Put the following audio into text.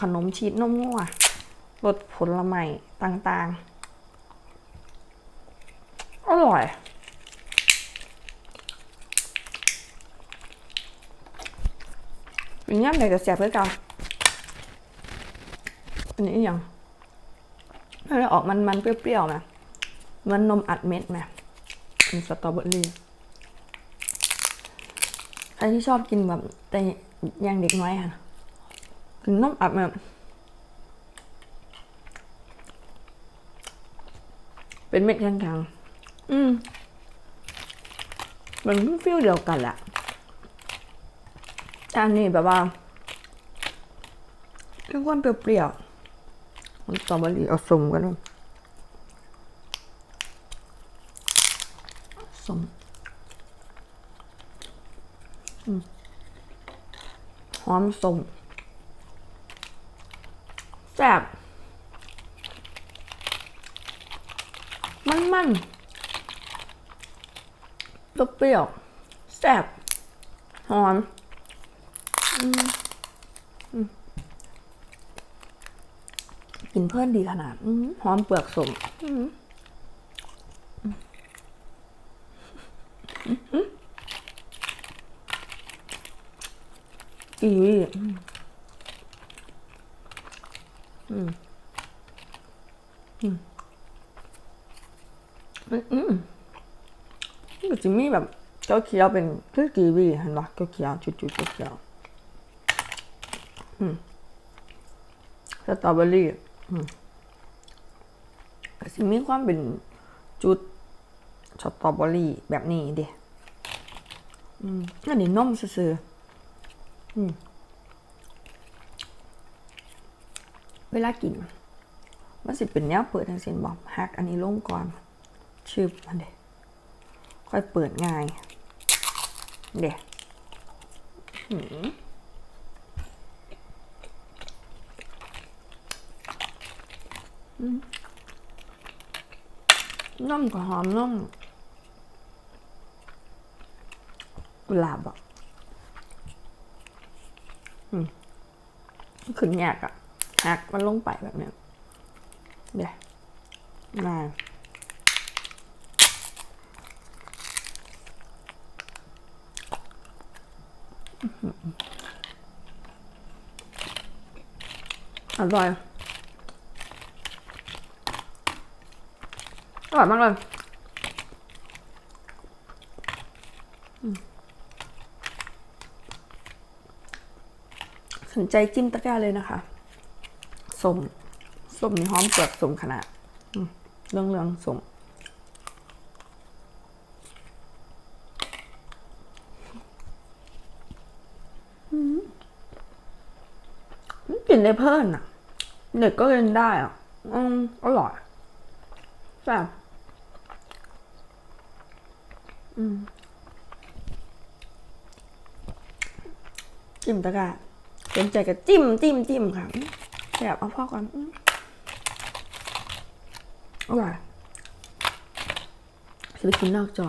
ขนมชีสนมงัวรสผลไม้ต่างๆ อร่อยเป็นย่ำไหนก็แซ่บด้วยกันอันนี้อย่างถ้าเราออกมันมันๆเปรี้ยวๆไหมเหมันนมอัดเม็ดไหมเป็นสตรอเบอรี่ใครที่ชอบกินแบบแต่ยังเด็กน้อยค่ะ กินนมอัดแบบเป็นเม็ดแข็งๆ อืม มันฟิลเดียวกันแหละจานนี้แบบว่าเรื่องความเปรี้ยวๆมันสตรอเบอรี่เอาสมกันด้วยสมอืมหอมสม แซ่บมันมันๆเปรี้ยวแซ่บหอมกินเพื่อนดีขนาดอื้อหอมเปลือกสมอื้ อืม อืมอืมอืมมมันจะมีแบบเจ้าเขียวเป็นคือกีวีเห็นปะเจ้าเขียวจุดๆเจ้าเขียวอืมสตรอเบอรี่ก็สิมีความเป็นจุดสตรอเบอรี่แบบนี้เด้อืมอันนี้นมซื่อๆอืม เวลากินมันสิเป็นแนวเปิดทางเส้นบอกฮักอันนี้ลงก่อนชืบมันเด้ค่อยเปิดง่ายเด้หืมน้ำก็หอมน้ำกุหลาบอะอืมขึ้นยากอะ หักมันลงไปแบบเนี้ยเดี๋ยวมาอร่อยอร่อยมากเลยสนใจจิ้มตะกร้าเลยนะคะ สมสมมีหอมเปลือกสมขนาดเรื่องเรื่องๆสมอืมมันกินได้เพิ่นอะ เด็กก็เล่นได้อะ อืมอร่อยแซ่บอืมจิ้มตะกร้าสนใจก็จิ้มจิ้มจิ้มค่ะ อืมแซ่บเอาพ่อก่อนอร่อยจะไปกินนอกจอ